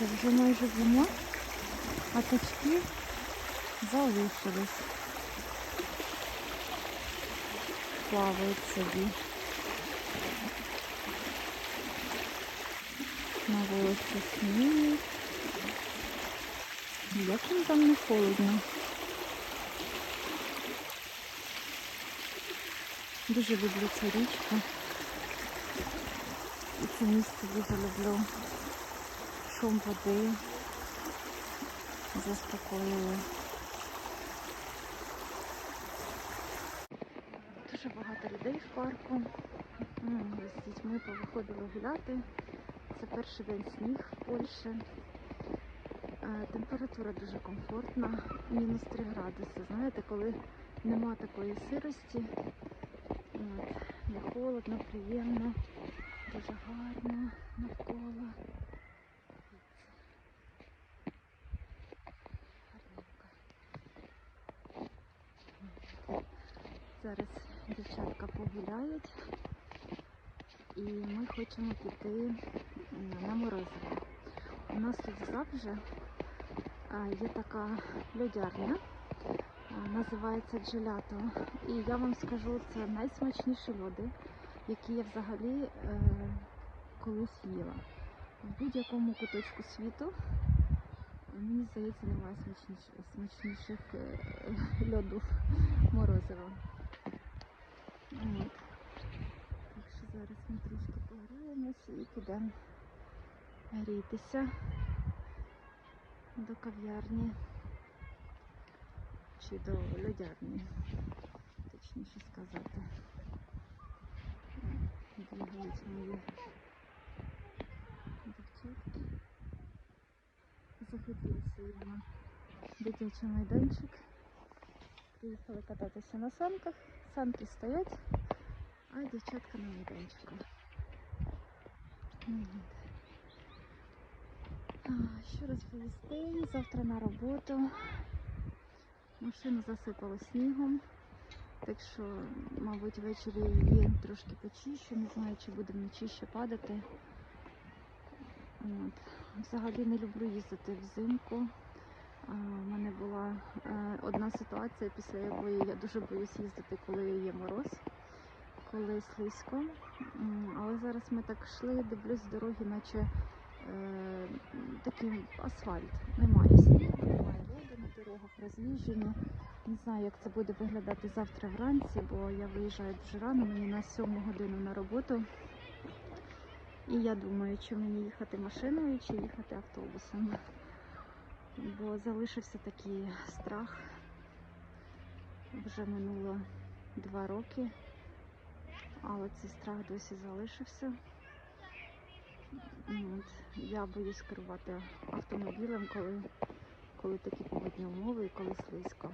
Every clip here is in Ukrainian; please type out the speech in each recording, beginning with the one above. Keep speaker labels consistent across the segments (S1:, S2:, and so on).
S1: Дивіться, вже майже зима, а качки залишились. Плавають собі. На вулиці сніг. Як їм там не холодно. Дуже люблю цю річку. І це місце дуже люблю. Шум води заспокоює. Дуже багато людей в парку. З дітьми повиходили гуляти. Це перший день сніг в Польщі. Е, Температура дуже комфортна, мінус 3 градуси. Знаєте, коли нема такої сирості, не холодно, приємно, дуже гарно навколо. Гарненько. Зараз дівчатка погуляють і ми хочемо піти на морозиво. У нас тут завжди а, є така льодярня, називається джелято. І я вам скажу, це найсмачніші льоди, які я взагалі е, колись їла. В будь-якому куточку світу, мені здається, немає смачніших, смачніших е, льодів морозива. Зараз ми трішки пограємося і підемо грітися до кав'ярні чи до льодярні, точніше сказати. Бігають мої дівчатки. Захотіли собі на дитячий майданчик. Приїхали кататися на санках. Санки стоять, а дівчатка на майданчику. Що розповісти? Завтра на роботу. Машину засипало снігом. Так що, мабуть, ввечері її трошки почищу. Не знаю, чи буде вночі ще падати. От. Взагалі не люблю їздити взимку. У мене була е, одна ситуація, після якої я дуже боюсь їздити, коли є мороз, коли слизько. Але зараз ми так йшли, дивлюсь з дороги, наче е, такий асфальт. Немає снігу, немає льоду на дорогах, роз'їжджені. Не знаю, як це буде виглядати завтра вранці, бо я виїжджаю дуже рано, мені на 7 годину на роботу. І я думаю, чи мені їхати машиною, чи їхати автобусом. Бо залишився такий страх. Вже минуло два роки, але цей страх досі залишився. От. Я боюсь керувати автомобілем, коли, коли такі погодні умови і коли слизько.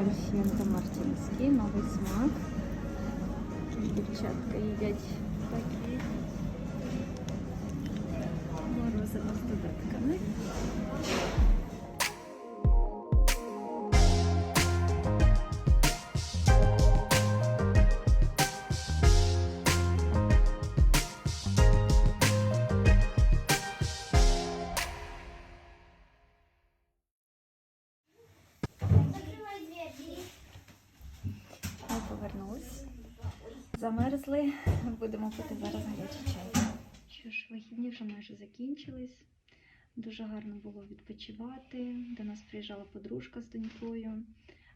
S1: Роган Сієнта Мартінський, новий смак. Дівчатка їдять такі морозиво з додатками. Ми повернулись. Замерзли. Будемо пити зараз гарячий чай. Що ж, вихідні вже майже закінчились. Дуже гарно було відпочивати. До нас приїжджала подружка з донькою.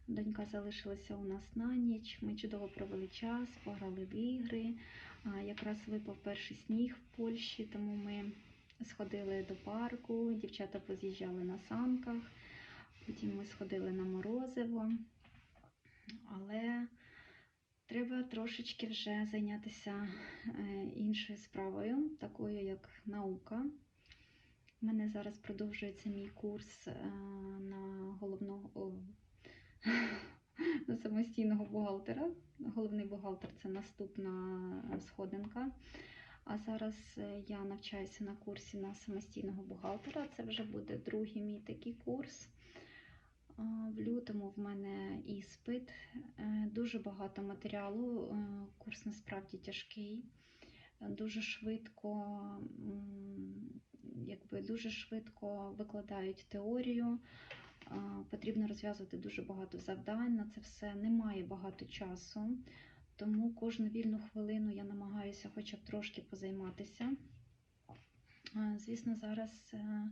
S1: Донька залишилася у нас на ніч. Ми чудово провели час, пограли в ігри. Якраз випав перший сніг в Польщі, тому ми сходили до парку, дівчата поз'їжджали на санках, потім ми сходили на морозиво. Але треба трошечки вже зайнятися е, іншою справою, такою як наука. У мене зараз продовжується мій курс е, на головного на самостійного бухгалтера. Головний бухгалтер це наступна сходинка. А зараз е, я навчаюся на курсі на самостійного бухгалтера. Це вже буде другий мій такий курс. В лютому в мене іспит, Е, дуже багато матеріалу. е, Курс насправді тяжкий. Дуже швидко, якби дуже швидко викладають теорію. Потрібно розв'язувати дуже багато завдань. На це все немає багато часу. Тому кожну вільну хвилину я намагаюся хоча б трошки позайматися. Звісно, зараз е,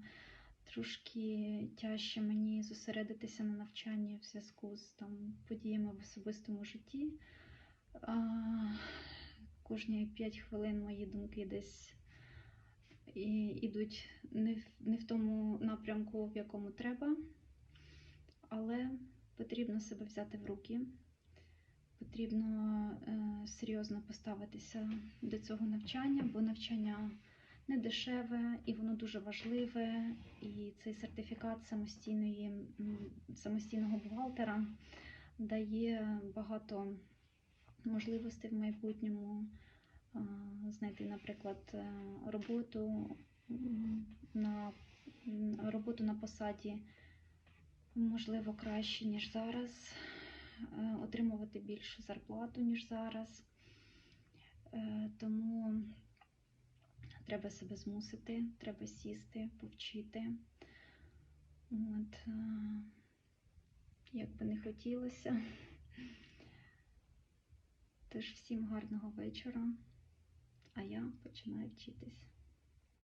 S1: трошки тяжче мені зосередитися на навчанні в зв'язку з там, подіями в особистому житті. А, Кожні 5 хвилин мої думки десь і, ідуть не в, не в тому напрямку, в якому треба. Але потрібно себе взяти в руки. Потрібно е, серйозно поставитися до цього навчання, бо навчання не дешеве і воно дуже важливе. І цей сертифікат самостійної, самостійного бухгалтера дає багато можливостей в майбутньому знайти, наприклад, е, роботу на роботу на посаді можливо краще, ніж зараз, е, отримувати більшу зарплату, ніж зараз. Е, Тому треба себе змусити, треба сісти, повчити. От, е, як би не хотілося. Тож всім гарного вечора, а я починаю вчитись.